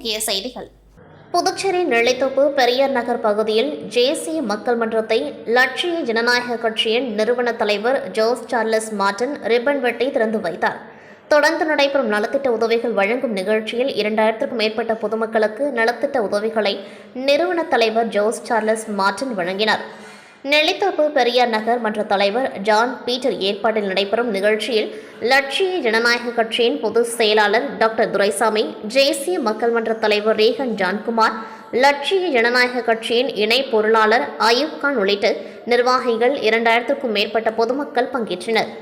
முக்கிய செய்திகள். புதுச்சேரி நெல்லித்தோப்பு பெரியார் நகர் பகுதியில் தேசிய மக்கள் மன்றத்தை லட்சிய ஜனநாயக கட்சியின் நிறுவன தலைவர் ஜோஸ் சார்லஸ் மார்டன் ரிப்பன் வெட்டி திறந்து வைத்தார். தொடர்ந்து நடைபெறும் நலத்திட்ட உதவிகள் வழங்கும் நிகழ்ச்சியில் இரண்டாயிரத்திற்கும் மேற்பட்ட பொதுமக்களுக்கு நலத்திட்ட உதவிகளை நிறுவன தலைவர் ஜோஸ் சார்லஸ் மார்டன் வழங்கினார். நெல்லித்தோப்பு பெரியார் நகர் மன்ற தலைவர் ஜான் பீட்டர் ஏற்பாட்டில் நடைபெறும் நிகழ்ச்சியில் லட்சிய ஜனநாயக கட்சியின் பொதுச் செயலாளர் டாக்டர் துரைசாமி தேசிய மக்கள் மன்ற தலைவர் ரேகன் ஜான்குமார் லட்சிய ஜனநாயக கட்சியின் இணை பொருளாளர் அயூப் கான் உள்ளிட்ட நிர்வாகிகள் இரண்டாயிரத்துக்கும் மேற்பட்ட பொதுமக்கள் பங்கேற்றனர்.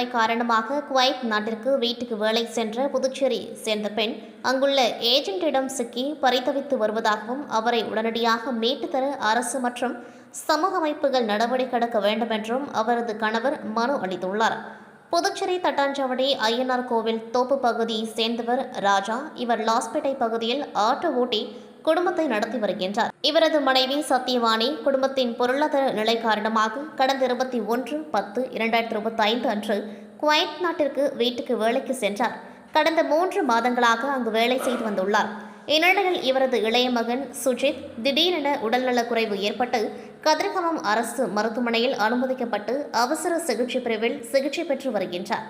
வறுமை காரணமாக குவைத் நாட்டிற்கு வீட்டுக்கு வேலை சென்ற புதுச்சேரி சேர்ந்த பெண் அங்குள்ள ஏஜென்ட்டிடம் சிக்கி பரிதவித்து வருவதாகவும் அவரை உடனடியாக மீட்டு தர அரசு மற்றும் சமூக அமைப்புகள் நடவடிக்கை எடுக்க வேண்டும் என்றும் அவரது கணவர் மனு அளித்துள்ளார். புதுச்சேரி தட்டாஞ்சாவடி ஐயனார் கோவில் தோப்பு பகுதியை சேர்ந்தவர் ராஜா. இவர் லாஸ்பேட்டை பகுதியில் ஆட்டோ ஓட்டி குடும்பத்தை நடத்தி வருகின்றார். இவரது மனைவி சத்யவாணி குடும்பத்தின் பொருளாதார நிலை காரணமாக கடந்த இருபத்தி ஒன்று பத்து இரண்டாயிரத்தி இருபத்தி ஐந்து அன்று குவைத் நாட்டிற்கு வீட்டுக்கு வேலைக்கு சென்றார். கடந்த மூன்று மாதங்களாக அங்கு வேலை செய்து வந்துள்ளார். இந்நிலையில் இவரது இளைய மகன் சுஜித் திடீரென உடல்நலக்குறைவு ஏற்பட்டு கதிர்காமம் அரசு மருத்துவமனையில் அனுமதிக்கப்பட்டு அவசர சிகிச்சை பிரிவில் சிகிச்சை பெற்று வருகின்றார்.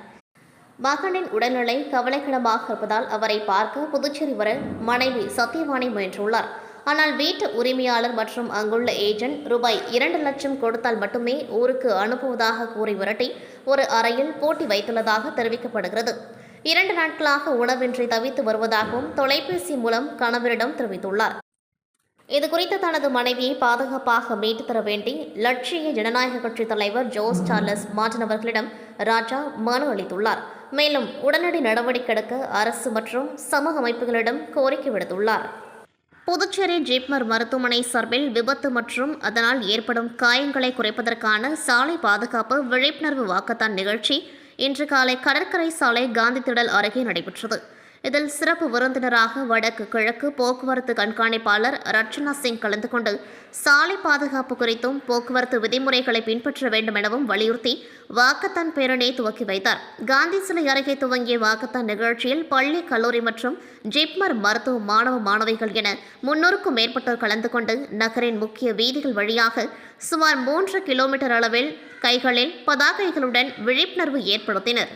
மகனின் உடல்நிலை கவலைக்கிடமாக இருப்பதால் அவரை பார்க்க புதுச்சேரி வர மனைவி சத்யவாணி முயன்றுள்ளார். ஆனால் வீட்டு உரிமையாளர் மற்றும் அங்குள்ள ஏஜென்ட் ரூபாய் இரண்டு லட்சம் கொடுத்தால் மட்டுமே ஊருக்கு அனுப்புவதாக கூறி விரட்டி ஒரு அறையில் போட்டி வைத்துள்ளதாக தெரிவிக்கப்படுகிறது. இரண்டு நாட்களாக உணவின்றி தவித்து வருவதாகவும் தொலைபேசி மூலம் கணவரிடம் தெரிவித்துள்ளார். இது குறித்து தனது மனைவியை பாதுகாப்பாக மீட்டு தர வேண்டி லட்சிய ஜனநாயக கட்சி தலைவர் ஜோஸ் சார்லஸ் மார்டின் அவர்களிடம் ராஜா மனு அளித்துள்ளார். மேலும் உடனடி நடவடிக்கை எடுக்க அரசு மற்றும் சமூக அமைப்புகளிடம் கோரிக்கை விடுத்துள்ளார். புதுச்சேரி ஜிப்மர் மருத்துவமனை சார்பில் விபத்து மற்றும் அதனால் ஏற்படும் காயங்களை குறைப்பதற்கான சாலை பாதுகாப்பு விழிப்புணர்வு வாக்கத்தான் நிகழ்ச்சி இன்று காலை கடற்கரை சாலை காந்தி திடல் அருகே நடைபெற்றது. இதில் சிறப்பு விருந்தினராக வடக்கு கிழக்கு போக்குவரத்து கண்காணிப்பாளர் ரட்சனா சிங் கலந்து கொண்டு சாலை பாதுகாப்பு குறித்தும் போக்குவரத்து விதிமுறைகளை பின்பற்ற வேண்டும் எனவும் வலியுறுத்தி வாக்கத்தான் பேரணியை துவக்கி வைத்தார். காந்தி சிலை அருகே துவங்கிய வாக்கத்தான் நிகழ்ச்சியில் பள்ளி கல்லூரி மற்றும் ஜிப்மர் மருத்துவ மாணவ மாணவிகள் என முன்னூறுக்கும் மேற்பட்டோர் கலந்து கொண்டு நகரின் முக்கிய வீதிகள் வழியாக சுமார் மூன்று கிலோமீட்டர் அளவில் கைகளில் பதாகைகளுடன் விழிப்புணர்வு ஏற்படுத்தினர்.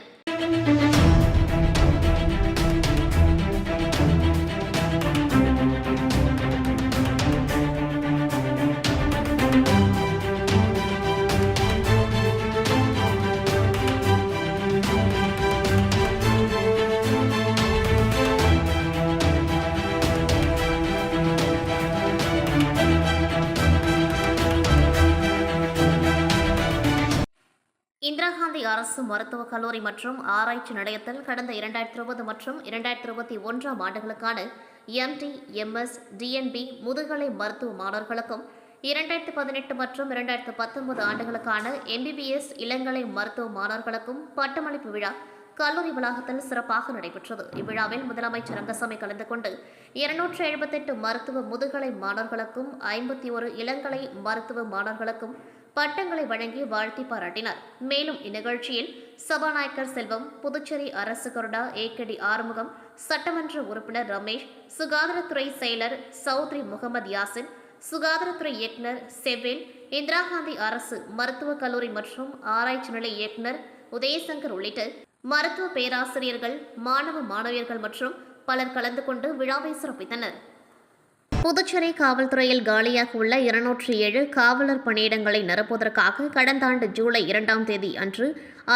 அரசு மருத்துவக் கல்லூரி மற்றும் ஆராய்ச்சி நிலையத்தில் கடந்த இரண்டாயிரத்தி இருபது மற்றும் இரண்டாயிரத்தி இருபத்தி ஒன்றாம் ஆண்டுகளுக்கான எம்டி எம்எஸ் டிஎன்பி முதுகலை மருத்துவ மாணவர்களுக்கும் இரண்டாயிரத்தி பதினெட்டு மற்றும் இரண்டாயிரத்து பத்தொன்பது ஆண்டுகளுக்கான எம்பிபிஎஸ் இளங்கலை மருத்துவ மாணவர்களுக்கும் பட்டமளிப்பு விழா கல்லூரி வளாகத்தில் சிறப்பாக நடைபெற்றது. இவ்விழாவில் முதலமைச்சர் ரங்கசாமி கலந்து கொண்டு இருநூற்று எழுபத்தெட்டு மருத்துவ முதுகலை மாணவர்களுக்கும் ஐம்பத்தி ஒரு இளங்கலை மருத்துவ மாணவர்களுக்கும் பட்டங்களை வழங்கி வாழ்த்தி பாராட்டினார். மேலும் இந்நிகழ்ச்சியில் சபாநாயகர் செல்வம் புதுச்சேரி அரசு கொறடா ஏகடி ஆறுமுகம் சட்டமன்ற உறுப்பினர் ரமேஷ் சுகாதாரத்துறை செயலர் சௌத்ரி முகமது யாசின் சுகாதாரத்துறை இயக்குனர் செவ்வேல் இந்திரா காந்தி அரசு மருத்துவக் கல்லூரி மற்றும் ஆராய்ச்சி நிலைய இயக்குனர் உதயசங்கர் உள்ளிட்ட மருத்துவ பேராசிரியர்கள் மாணவ மாணவியர்கள் மற்றும் பலர் கலந்து கொண்டு விழாவை சிறப்பித்தனர். புதுச்சேரி காவல்துறையில் காலியாக உள்ள இருநூற்றி ஏழு காவலர் பணியிடங்களை நிரப்புவதற்காக கடந்த ஆண்டு ஜூலை இரண்டாம் தேதி அன்று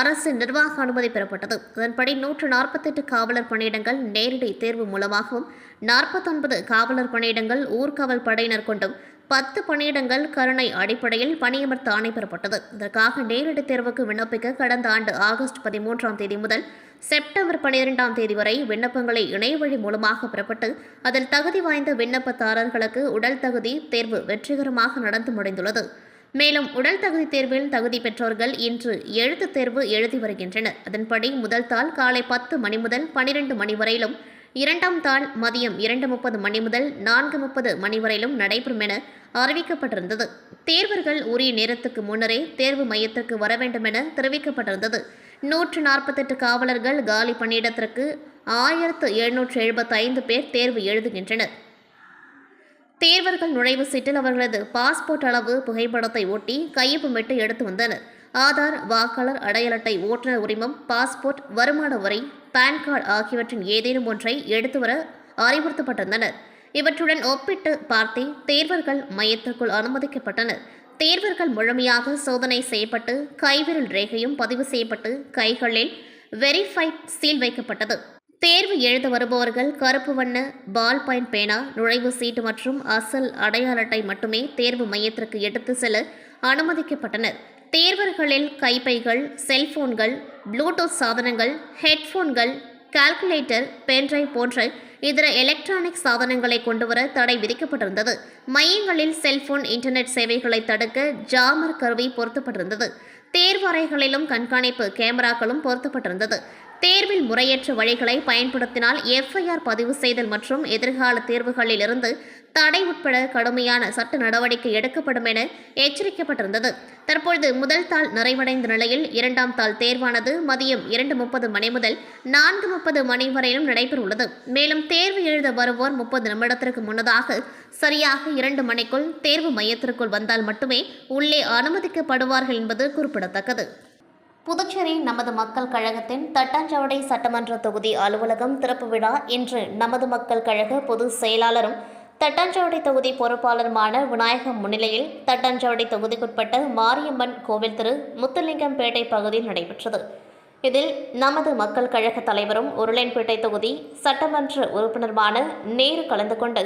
அரசு நிர்வாக அனுமதி பெறப்பட்டது. அதன்படி நூற்று நாற்பத்தெட்டு காவலர் பணியிடங்கள் நேரடி தேர்வு மூலமாகவும் நாற்பத்தொன்பது காவலர் பணியிடங்கள் ஊர்காவல் படையினர் கொண்டும் பத்து பணியிடங்கள் கருணை அடிப்படையில் பணியமர்த்த ஆணை பெறப்பட்டது. இதற்காக நேரடி தேர்வுக்கு விண்ணப்பிக்க கடந்த ஆண்டு ஆகஸ்ட் பதிமூன்றாம் தேதி முதல் செப்டம்பர் பனிரெண்டாம் தேதி வரை விண்ணப்பங்களை இணையவழி மூலமாக பெறப்பட்டு அதில் தகுதி வாய்ந்த விண்ணப்பதாரர்களுக்கு உடல் தகுதி தேர்வு வெற்றிகரமாக நடந்து முடிந்துள்ளது. மேலும் உடல் தகுதி தேர்வில் தகுதி பெற்றோர்கள் இன்று எழுத்துத் தேர்வு எழுதி வருகின்றனர். அதன்படி முதல் தாள் காலை பத்து மணி முதல் பனிரெண்டு மணி வரையிலும் இரண்டாம் தாள் மதியம் இரண்டு முப்பது மணி முதல் நான்கு முப்பது மணி வரையிலும் நடைபெறும் என அறிவிக்கப்பட்டிருந்தது. தேர்வர்கள் உரிய நேரத்துக்கு முன்னரே தேர்வு மையத்திற்கு வர வேண்டும் என தெரிவிக்கப்பட்டிருந்தது. நூற்று நாற்பத்தெட்டு காவலர்கள் காலி பணியிடத்திற்கு ஆயிரத்து எழுநூற்று எழுபத்தைந்து பேர் தேர்வு எழுதுகின்றனர். தேர்வர்கள் நுழைவு சீட்டில் அவர்களது பாஸ்போர்ட் அளவு புகைப்படத்தை ஒட்டி கையொப்பமிட்டு எடுத்து வந்தனர். ஆதார் வாக்காளர் அடையாள அட்டை ஓட்டுநர் உரிமம் பாஸ்போர்ட் வருமான வரி பான் கார்டு ஆகியவற்றின் ஏதேனும் ஒன்றை எடுத்து வர அறிவுறுத்தப்பட்டிருந்தனர். இவற்றுடன் ஒப்பிட்டு பார்த்தே தேர்வர்கள் மையத்திற்குள் அனுமதிக்கப்பட்டனர். தேர்வர்கள் முழுமையாக சோதனை செய்யப்பட்டு கைவிரல் ரேகையும் பதிவு செய்யப்பட்டு கைகளில் வெரிஃபைட் சீல் வைக்கப்பட்டது. தேர்வு எழுத வருபவர்கள் கருப்பு வண்ண பால் பாயிண்ட் பேனா நுழைவு சீட்டு மற்றும் அசல் அடையாள அட்டை மட்டுமே தேர்வு மையத்திற்கு எடுத்து செல்ல அனுமதிக்கப்பட்டனர். தேர்வர்களில் கைப்பைகள் செல்போன்கள் ப்ளூடூத் சாதனங்கள் ஹெட்போன்கள் கால்குலேட்டர் பென்ட்ரைவ் போன்ற இதர எலக்ட்ரானிக் சாதனங்களை கொண்டுவர தடை விதிக்கப்பட்டிருந்தது. மையங்களில் செல்போன் இன்டர்நெட் சேவைகளை தடுக்க ஜாமர் கருவி பொருத்தப்பட்டிருந்தது. தேர்வறைகளிலும் கண்காணிப்பு கேமராக்களும் பொருத்தப்பட்டிருந்தது. தேர்வில் முறையற்ற வழிகளை பயன்படுத்தினால் எஃப்ஐஆர் பதிவு செய்தல் மற்றும் எதிர்கால தேர்வுகளில் இருந்து தடை உட்பட கடுமையான சட்ட நடவடிக்கை எடுக்கப்படும் என எச்சரிக்கப்பட்டிருந்தது. தற்பொழுது முதல் தாள் நிறைவடைந்த நிலையில் இரண்டாம் தாள் தேர்வானது மதியம் இரண்டு முப்பது மணி முதல் நான்கு முப்பது மணி வரையிலும் நடைபெறவுள்ளது. மேலும் தேர்வு எழுத வருவோர் முப்பது நிமிடத்திற்கு முன்னதாக சரியாக இரண்டு மணிக்குள் தேர்வு மையத்திற்குள் வந்தால் மட்டுமே உள்ளே அனுமதிக்கப்படுவார்கள் என்பது குறிப்பிடத்தக்கது. புதுச்சேரி நமது மக்கள் கழகத்தின் தட்டாஞ்சாவடி சட்டமன்ற தொகுதி அலுவலகம் திறப்பு விழா இன்று நமது மக்கள் கழக பொதுச் செயலாளரும் தட்டாஞ்சாவடி தொகுதி பொறுப்பாளருமான விநாயகம் முன்னிலையில் தட்டாஞ்சாவடி தொகுதிக்குட்பட்ட மாரியம்மன் கோவில் திரு முத்துலிங்கம்பேட்டை பகுதியில் நடைபெற்றது. இதில் நமது மக்கள் கழக தலைவரும் உருளைன்பேட்டை தொகுதி சட்டமன்ற உறுப்பினருமான நேரு கலந்து கொண்டு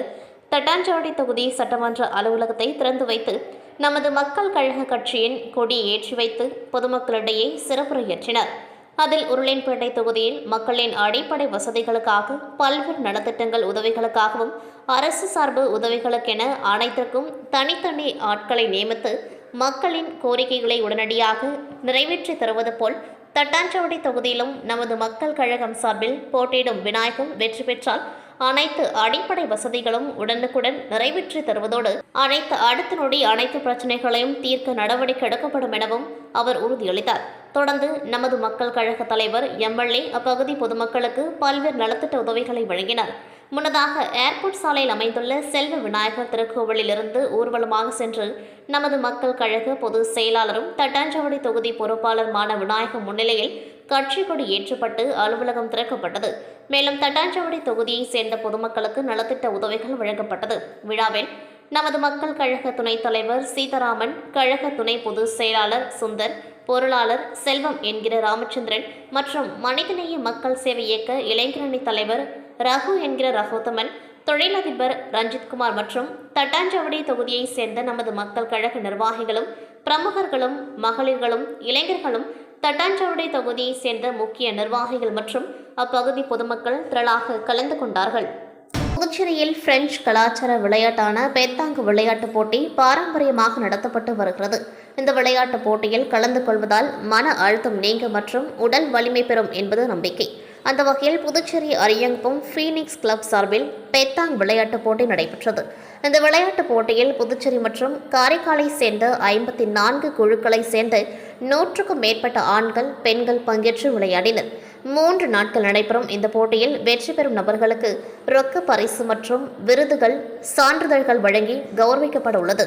தட்டாஞ்சாவடி தொகுதி சட்டமன்ற அலுவலகத்தை திறந்து வைத்து நமது மக்கள் கழக கட்சியின் கொடியை ஏற்றி வைத்து பொதுமக்களிடையே சிறப்புரையாற்றினர் அதில் உருளைன்பேட்டை தொகுதியில் மக்களின் அடிப்படை வசதிகளுக்காக பல்வேறு நலத்திட்டங்கள் உதவிகளுக்காகவும் அரசு சார்பு உதவிகளுக்கென அனைத்திற்கும் தனித்தனி ஆட்களை நியமித்து மக்களின் கோரிக்கைகளை உடனடியாக நிறைவேற்றி தருவது போல் தட்டாஞ்சாவடி தொகுதியிலும் நமது மக்கள் கழகம் சார்பில் போட்டியிடும் விநாயகம் வெற்றி பெற்றால் அனைத்து அடிப்படை வசதிகளும் உடனுக்குடன் நிறைவேற்றி தருவதோடு அனைத்து அடுத்த நொடி அனைத்து பிரச்சனைகளையும் தீர்க்க நடவடிக்கை எடுக்கப்படும் எனவும் அவர் உறுதியளித்தார். தொடர்ந்து நமது மக்கள் கழக தலைவர் எம்எல்ஏ அப்பகுதி பொதுமக்களுக்கு பல்வேறு நலத்திட்ட உதவிகளை வழங்கினார். முன்னதாக ஏர்போர்ட் சாலையில் அமைந்துள்ள செல்வ விநாயகர் திருக்கோவிலிலிருந்து ஊர்வலமாக சென்று நமது மக்கள் கழக பொதுச் செயலாளரும் தட்டாஞ்சாவடி தொகுதி பொறுப்பாளருமான விநாயகர் முன்னிலையில் கட்சி கொடி ஏற்றப்பட்டு அலுவலகம் திறக்கப்பட்டது. மேலும் தட்டாஞ்சாவடி தொகுதியைச் சேர்ந்த பொதுமக்களுக்கு நலத்திட்ட உதவிகள் வழங்கப்பட்டது. விழாவில் நமது மக்கள் கழக துணைத் தலைவர் சீதாராமன் கழக துணை பொதுச் செயலாளர் சுந்தர் பொருளாளர் செல்வம் என்கிற ராமச்சந்திரன் மற்றும் மனிதநேய மக்கள் சேவை இயக்க இளைஞரணி தலைவர் ரகு என்கிற ரகோத்தமன் தொழிலதிபர் ரஞ்சித்குமார் மற்றும் தட்டாஞ்சாவடி தொகுதியைச் சேர்ந்த நமது மக்கள் கழக நிர்வாகிகளும் பிரமுகர்களும் மகளிர்களும் இளைஞர்களும் தட்டாஞ்சாவடி தொகுதியைச் சேர்ந்த முக்கிய நிர்வாகிகள் மற்றும் அப்பகுதி பொதுமக்கள் திரளாக கலந்து கொண்டார்கள். புதுச்சேரியில் பிரெஞ்சு கலாச்சார விளையாட்டான பேத்தாங்கு விளையாட்டுப் போட்டி பாரம்பரியமாக நடத்தப்பட்டு வருகிறது. இந்த விளையாட்டுப் போட்டியில் கலந்து கொள்வதால் மன அழுத்தம் நீங்க மற்றும் உடல் வலிமை பெறும் என்பது நம்பிக்கை. அந்த வகையில் புதுச்சேரி அரியங்குப்பம் ஃபீனிக்ஸ் கிளப் சார்பில் பெத்தாங் விளையாட்டுப் போட்டி நடைபெற்றது. இந்த விளையாட்டுப் போட்டியில் புதுச்சேரி மற்றும் காரைக்காலை சேர்ந்த ஐம்பத்தி நான்கு குழுக்களை சேர்ந்த நூற்றுக்கும் மேற்பட்ட ஆண்கள் பெண்கள் பங்கேற்று விளையாடினர். மூன்று நாட்கள் நடைபெறும் இந்த போட்டியில் வெற்றி பெறும் நபர்களுக்கு ரொக்க பரிசு மற்றும் விருதுகள் சான்றிதழ்கள் வழங்கி கௌரவிக்கப்பட உள்ளது.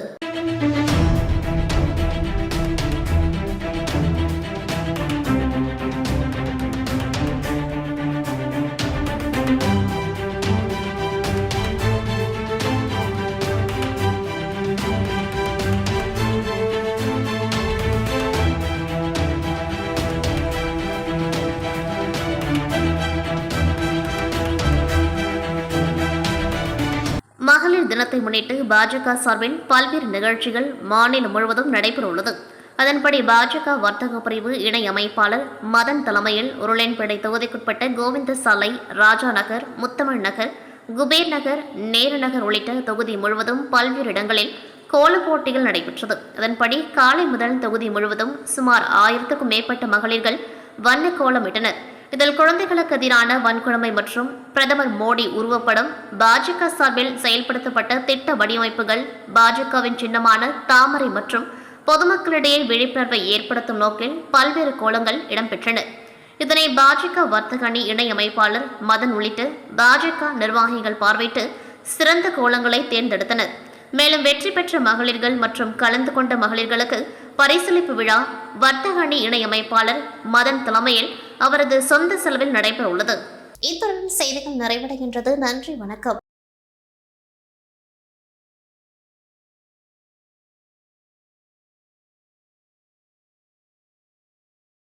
தினத்தை முன்னிட்டு பாஜக சார்பில் பல்வேறு நிகழ்ச்சிகள் மாநிலம் முழுவதும் நடைபெற உள்ளது அதன்படி பாஜக வர்த்தக பிரிவு இணை அமைப்பாளர் மதன் தலைமையில் உருளைன்பேட்டை தொகுதிக்குட்பட்ட கோவிந்த சாலை ராஜா நகர் முத்தமிழ் நகர் குபேர் நகர் நேரு நகர் உள்ளிட்ட தொகுதி முழுவதும் பல்வேறு இடங்களில் கோலப் போட்டிகள் நடைபெற்றது. அதன்படி காலை முதல் தொகுதி முழுவதும் சுமார் ஆயிரத்துக்கும் மேற்பட்ட மகளிர்கள் வண்ண கோலமிட்டனர். இதில் குழந்தைகளுக்கு எதிரான வன்கொடுமை மற்றும் பிரதமர் மோடி உருவப்படம் பாஜக சார்பில் செயல்படுத்தப்பட்ட திட்ட வடிவமைப்புகள் பாஜகவின் சின்னமான தாமரை மற்றும் பொதுமக்களிடையே விழிப்புணர்வை ஏற்படுத்தும் நோக்கில் பல்வேறு கோலங்கள் இடம்பெற்றன. இதனை பாஜக வர்த்தக அணி இணையமைப்பாளர் மதன் உள்ளிட்ட பாஜக நிர்வாகிகள் பார்வையிட்டு சிறந்த கோலங்களை தேர்ந்தெடுத்தனர். மேலும் வெற்றி பெற்ற மகளிர்கள் மற்றும் கலந்து கொண்ட மகளிர்களுக்கு பரிசளிப்பு விழா வர்த்தக அணி இணையமைப்பாளர் மதன் தலைமையில் அவரது சொந்த செலவில் நடைபெற உள்ளது இத்துடன் செய்திகள் நிறைவடைகின்றது. நன்றி வணக்கம்.